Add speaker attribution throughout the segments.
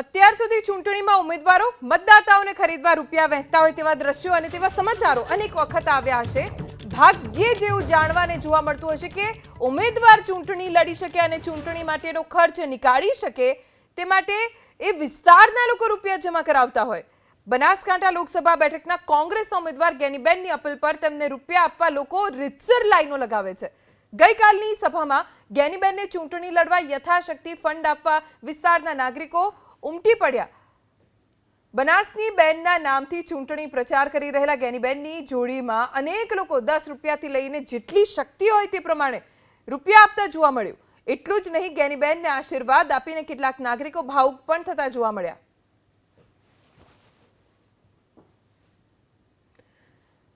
Speaker 1: અત્યાર સુધી ચૂંટણીમાં ઉમેદવારો મતદાતાઓને ખરીદવા રૂપિયા વહેતા હોય તેવા દ્રશ્યો અને તેવા સમાચારો અનેક વખત આવ્યા હશે. ભાગ્યે જેવું જાણવાને જોવા મળતું હશે કે ઉમેદવાર ચૂંટણી લડી શકે અને ચૂંટણી માટેનો ખર્ચ નીકાળી શકે તે માટે એ વિસ્તારના લોકો રૂપિયા જમા કરાવતા હોય. બનાસકાંઠા લોકસભા બેઠકના કોંગ્રેસના ઉમેદવાર ગેનીબેનની અપીલ પર તેમને રૂપિયા આપવા લોકો રીતસર લાઈનો લગાવે છે. ગઈકાલની સભામાં ગેનીબેનને ચૂંટણી લડવા યથાશક્તિ ફંડ આપવા વિસ્તારના નાગરિકો ઉમટી પડ્યા. બનાસની બેનના નામથી ચૂંટણી પ્રચાર કરી રહેલા ગેનીબેનની જોડીમાં અનેક લોકો દસ રૂપિયાથી લઈને જેટલી શક્તિ હોય તે પ્રમાણે રૂપિયા આપતા જોવા મળ્યું. એટલું જ નહીં, ગેનીબેનને આશીર્વાદ આપીને કેટલાક નાગરિકો ભાવુક પણ થતા જોવા મળ્યા.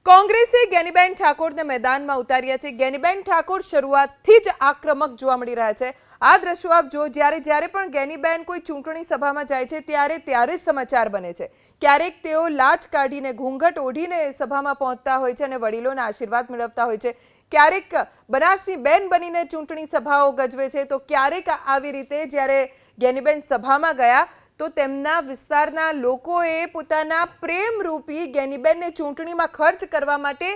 Speaker 1: કોંગ્રેસે ગેનીબેન ઠાકોરને મેદાનમાં ઉતાર્યા છે. ગેનીબેન ઠાકોર શરૂઆતથી જ આક્રમક જોવા મળી રહ્યા છે. આ દ્રશ્યો આપ જો જ્યારે જ્યારે પણ ગેનીબેન કોઈ ચૂંટણી સભામાં જાય છે, ત્યારે ત્યારે જ સમાચાર બને છે. ક્યારેક તેઓ લાચ કાઢીને, ઘૂંઘટ ઓઢીને સભામાં પહોંચતા હોય છે અને વડીલોના આશીર્વાદ મેળવતા હોય છે. ક્યારેક બનાસની બેન બનીને ચૂંટણી સભાઓ ગજવે છે. તો ક્યારેક આવી રીતે જ્યારે ગેનીબેન સભામાં ગયા તો તેમના વિસ્તારના લોકોએ પોતાના પ્રેમરૂપી ગેનીબેનને ચૂંટણીમાં ખર્ચ કરવા માટે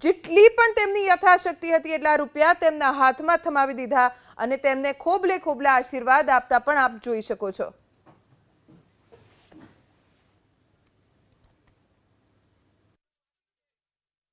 Speaker 1: જેટલી પણ તેમની યથાશક્તિ હતી એટલા રૂપિયા તેમના હાથમાં થમાવી દીધા અને તેમને ખોબલે ખોબલા આશીર્વાદ આપતા પણ આપ જોઈ શકો છો.